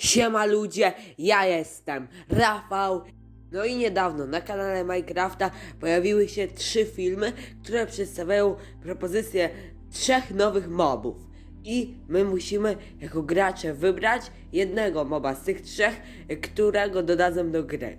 Siema ludzie, ja jestem Rafał. No i niedawno na kanale Minecrafta pojawiły się trzy filmy, które przedstawiają propozycję trzech nowych mobów. I my musimy jako gracze wybrać jednego moba z tych trzech, którego dodadzą do gry.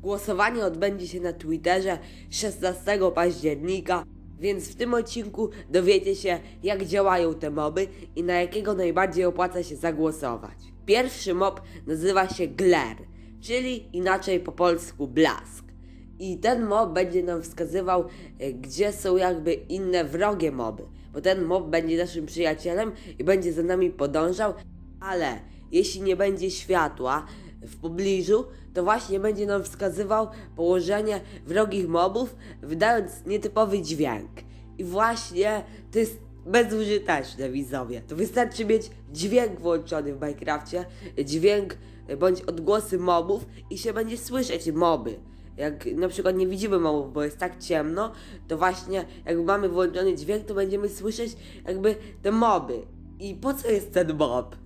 Głosowanie odbędzie się na Twitterze 16 października, więc w tym odcinku dowiecie się, jak działają te moby i na jakiego najbardziej opłaca się zagłosować. Pierwszy mob nazywa się Gler, czyli inaczej po polsku blask. I ten mob będzie nam wskazywał, e, gdzie są jakby inne wrogie moby, bo ten mob będzie naszym przyjacielem i będzie za nami podążał, ale jeśli nie będzie światła w pobliżu, to właśnie będzie nam wskazywał położenie wrogich mobów, wydając nietypowy dźwięk. I właśnie to jest bezużyteczne, widzowie. To wystarczy mieć dźwięk włączony w Minecrafcie, dźwięk bądź odgłosy mobów i się będzie słyszeć moby. Jak na przykład nie widzimy mobów, bo jest tak ciemno, to właśnie jak mamy włączony dźwięk, to będziemy słyszeć jakby te moby. I po co jest ten mob?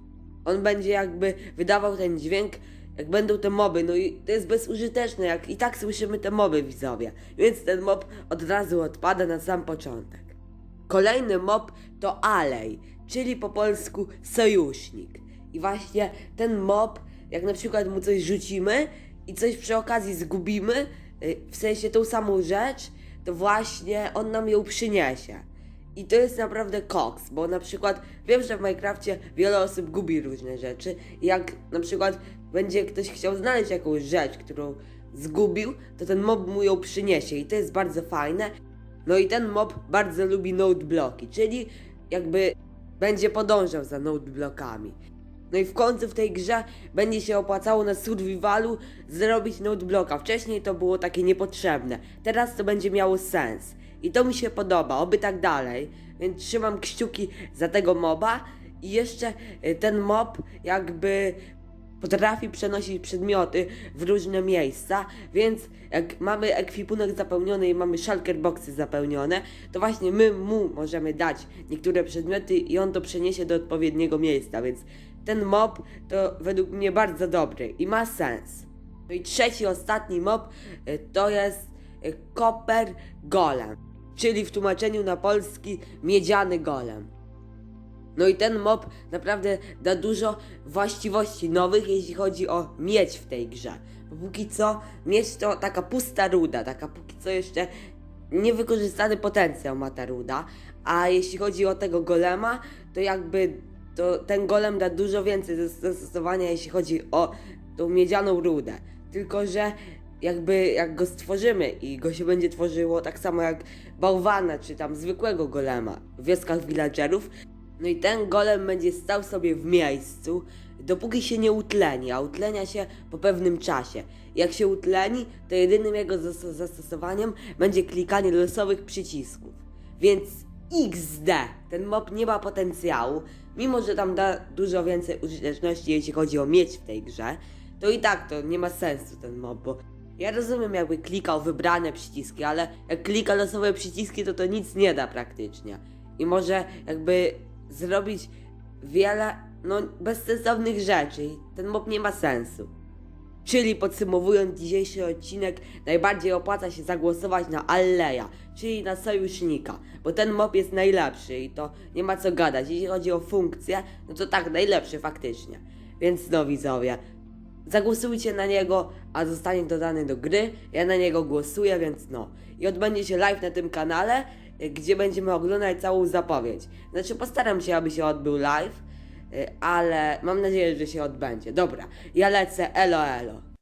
On będzie jakby wydawał ten dźwięk, jak będą te moby, no i to jest bezużyteczne, jak i tak słyszymy te moby widzowie, więc ten mob od razu odpada na sam początek. Kolejny mob to alej, czyli po polsku sojusznik. I właśnie ten mob, jak na przykład mu coś rzucimy i coś przy okazji zgubimy, y, w sensie tą samą rzecz, to właśnie on nam ją przyniesie. I to jest naprawdę koks, bo na przykład wiem, że w Minecrafcie wiele osób gubi różne rzeczy. Jak na przykład będzie ktoś chciał znaleźć jakąś rzecz, którą zgubił, to ten mob mu ją przyniesie i to jest bardzo fajne. No i ten mob bardzo lubi node bloki, czyli jakby będzie podążał za node blokami. No i w końcu w tej grze będzie się opłacało na survivalu zrobić node bloka. Wcześniej to było takie niepotrzebne. Teraz to będzie miało sens. I to mi się podoba, oby tak dalej. Więc trzymam kciuki za tego moba. I jeszcze y, ten mob jakby potrafi przenosić przedmioty w różne miejsca, więc jak mamy ekwipunek zapełniony i mamy shulker boxy zapełnione, to właśnie my mu możemy dać niektóre przedmioty i on to przeniesie do odpowiedniego miejsca, więc ten mob to według mnie bardzo dobry i ma sens. No i trzeci, ostatni mob y, to jest y, Copper Golem, czyli w tłumaczeniu na polski miedziany golem. No i ten mob naprawdę da dużo właściwości nowych, jeśli chodzi o miedź w tej grze. Bo póki co miedź to taka pusta ruda, taka póki co jeszcze niewykorzystany potencjał ma ta ruda. A jeśli chodzi o tego golema, to jakby to ten golem da dużo więcej zastosowania, jeśli chodzi o tą miedzianą rudę. Tylko, że jakby jak go stworzymy i go się będzie tworzyło tak samo jak bałwana, czy tam zwykłego golema w wioskach villagerów, no i ten golem będzie stał sobie w miejscu, dopóki się nie utleni, a utlenia się po pewnym czasie. Jak się utleni, to jedynym jego zas- zastosowaniem będzie klikanie losowych przycisków. Więc XD, ten mob nie ma potencjału, mimo że tam da dużo więcej użyteczności, jeśli chodzi o mieć w tej grze, to i tak to nie ma sensu ten mob, bo ja rozumiem jakby klikał wybrane przyciski, ale jak klika losowe przyciski, to to nic nie da praktycznie. I może jakby zrobić wiele, no, bezsensownych rzeczy. i Ten mob nie ma sensu. Czyli podsumowując dzisiejszy odcinek, najbardziej opłaca się zagłosować na Alleja, czyli na sojusznika, bo ten mob jest najlepszy i to nie ma co gadać. Jeśli chodzi o funkcję, no to tak, najlepszy faktycznie. Więc no widzowie, zagłosujcie na niego, a zostanie dodany do gry. Ja na niego głosuję, więc no. I odbędzie się live na tym kanale, y, gdzie będziemy oglądać całą zapowiedź. Znaczy postaram się, aby się odbył live, y, ale mam nadzieję, że się odbędzie. Dobra, ja lecę, elo elo.